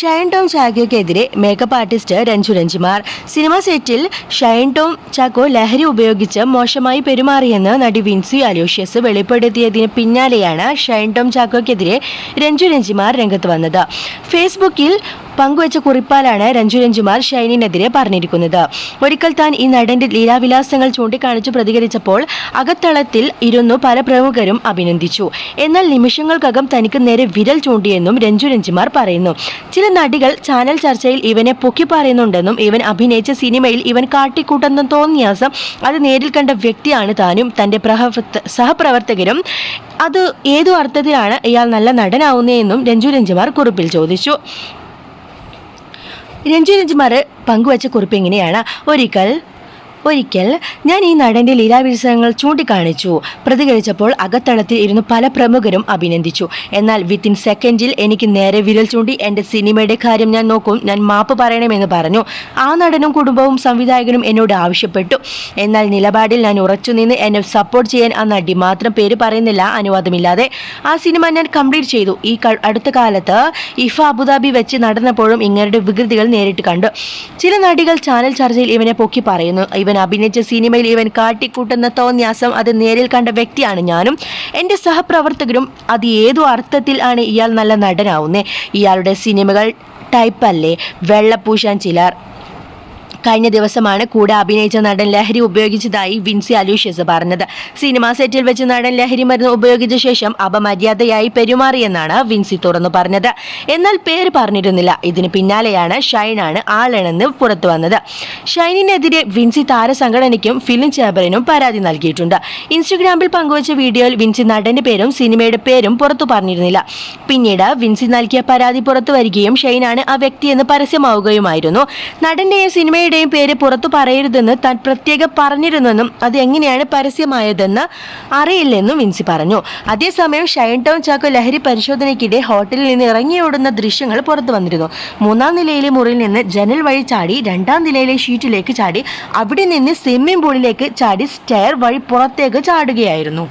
Shine Tom ചാക്കോയ്ക്കെതിരെ makeup artist Renju Renjimar. Cinema സെറ്റിൽ ഷൈൻ ടോം ചാക്കോ ലഹരി ഉപയോഗിച്ച് മോശമായി പെരുമാറിയെന്ന് നടി വിൻസി അലോഷ്യസ് വെളിപ്പെടുത്തിയതിന് പിന്നാലെയാണ് ഷൈൻ ടോം ചാക്കോയ്ക്കെതിരെ രഞ്ജു രഞ്ജിമാർ രംഗത്ത് വന്നത്. ഫേസ്ബുക്കിൽ പങ്കുവച്ച കുറിപ്പാലാണ് രഞ്ജു രഞ്ജുമാർ ഷൈനിനെതിരെ പറഞ്ഞിരിക്കുന്നത്. ഒരിക്കൽ താൻ ഈ നടന്റെ ലീലാവിലാസങ്ങൾ ചൂണ്ടിക്കാണിച്ചു പ്രതികരിച്ചപ്പോൾ അകത്തളത്തിൽ ഇരുന്നു പല പ്രമുഖരും അഭിനന്ദിച്ചു. എന്നാൽ നിമിഷങ്ങൾക്കകം തനിക്ക് നേരെ വിരൽ ചൂണ്ടിയെന്നും രഞ്ജു രഞ്ജുമാർ പറയുന്നു. ചില നടികൾ ചാനൽ ചർച്ചയിൽ ഇവനെ പൊക്കി പറയുന്നുണ്ടെന്നും ഇവൻ അഭിനയിച്ച സിനിമയിൽ ഇവൻ കാട്ടിക്കൂട്ടെന്നും തോന്നിയാസം അത് നേരിൽ കണ്ട വ്യക്തിയാണ് താനും. തന്റെ സഹപ്രവർത്തകരും അത് ഏതു അർത്ഥത്തിലാണ് ഇയാൾ നല്ല നടനാവുന്നതെന്നും രഞ്ജു രഞ്ജുമാർ കുറിപ്പിൽ ചോദിച്ചു. രഞ്ജു രഞ്ജിമാർ പങ്കുവച്ച കുറിപ്പ് ഇങ്ങനെയാണ് ഒരിക്കൽ ഒരിക്കൽ ഞാൻ ഈ നടന്റെ ലീലാവിത്സവങ്ങൾ ചൂണ്ടിക്കാണിച്ചു. പ്രതികരിച്ചപ്പോൾ അകത്തളത്തിൽ ഇരുന്ന് പല പ്രമുഖരും അഭിനന്ദിച്ചു. എന്നാൽ വിത്തിൻ സെക്കൻഡിൽ എനിക്ക് നേരെ വിരൽ ചൂണ്ടി എന്റെ സിനിമയുടെ കാര്യം ഞാൻ നോക്കും. ഞാൻ മാപ്പ് പറയണമെന്ന് പറഞ്ഞു. ആ നടനും കുടുംബവും സംവിധായകനും എന്നോട് ആവശ്യപ്പെട്ടു. എന്നാൽ നിലപാടിൽ ഞാൻ ഉറച്ചുനിന്ന് എന്നെ സപ്പോർട്ട് ചെയ്യാൻ ആ നടി മാത്രം പേര് പറയുന്നില്ല അനുവാദമില്ലാതെ. ആ സിനിമ ഞാൻ കംപ്ലീറ്റ് ചെയ്തു. ഈ അടുത്ത കാലത്ത് ഇഫ അബുദാബി വെച്ച് നടന്നപ്പോഴും ഇങ്ങനെയുടെ വികൃതികൾ നേരിട്ട് കണ്ടു. ചില നടികൾ ചാനൽ ചർച്ചയിൽ ഇവനെ പൊക്കി പറയുന്നു. ഇവൻ അഭിനയിച്ച സിനിമയിൽ ഇവൻ കാട്ടിക്കൂട്ടുന്ന തോന്നിയാസം അത് നേരിൽ കണ്ട വ്യക്തിയാണ് ഞാനും. എന്റെ സഹപ്രവർത്തകരും അത് ഏതു അർത്ഥത്തിൽ ആണ് ഇയാൾ നല്ല നടനാവുന്നത് ഇയാളുടെ സിനിമകൾ ടൈപ്പല്ലേ? വെള്ളപ്പൂശാൻ ചിലർ. കഴിഞ്ഞ ദിവസമാണ് കൂടെ അഭിനയിച്ച നടൻ ലഹരി ഉപയോഗിച്ചതായി വിൻസി അലൂഷ്യസ് പറഞ്ഞത്. സിനിമാ സെറ്റിൽ വെച്ച് നടൻ ലഹരി മരുന്ന് ഉപയോഗിച്ച ശേഷം അപമര്യാദയായി പെരുമാറിയെന്നാണ് വിൻസി തുറന്നു പറഞ്ഞത്. എന്നാൽ പേര് പറഞ്ഞിരുന്നില്ല. ഇതിന് പിന്നാലെയാണ് ഷൈനാണ് ആളെണെന്ന് പുറത്തു വന്നത്. ഷൈനിനെതിരെ വിൻസി താരസംഘടനയ്ക്കും ഫിലിം ചേംബറിനും പരാതി നൽകിയിട്ടുണ്ട്. ഇൻസ്റ്റഗ്രാമിൽ പങ്കുവച്ച വീഡിയോയിൽ വിൻസി നടന്റെ പേരും സിനിമയുടെ പേരും പുറത്തു പറഞ്ഞിരുന്നില്ല. പിന്നീട് വിൻസി നൽകിയ പരാതി പുറത്തു വരികയും ഷൈനാണ് ആ വ്യക്തിയെന്ന് പരസ്യമാവുകയുമായിരുന്നു. നടന്റെയും സിനിമയുടെയും പേര് പുറത്തു പറയരുതെന്ന് താൻ പ്രത്യേകം പറഞ്ഞിരുന്നെന്നും അത് എങ്ങനെയാണ് പരസ്യമായതെന്ന് അറിയില്ലെന്നും വിൻസി പറഞ്ഞു. അതേസമയം ഷൈൻ ടൗൺ ചാക്കോ ലഹരി പരിശോധനയ്ക്കിടെ ഹോട്ടലിൽ നിന്ന് ഇറങ്ങിയോടുന്ന ദൃശ്യങ്ങൾ പുറത്തു വന്നിരുന്നു. മൂന്നാം നിലയിലെ മുറിയിൽ നിന്ന് ജനൽ വഴി ചാടി രണ്ടാം നിലയിലെ ഷീറ്റിലേക്ക് ചാടി അവിടെ നിന്ന് സ്വിമ്മിംഗ് പൂളിലേക്ക് ചാടി സ്റ്റെയർ വഴി പുറത്തേക്ക് ചാടുകയായിരുന്നു.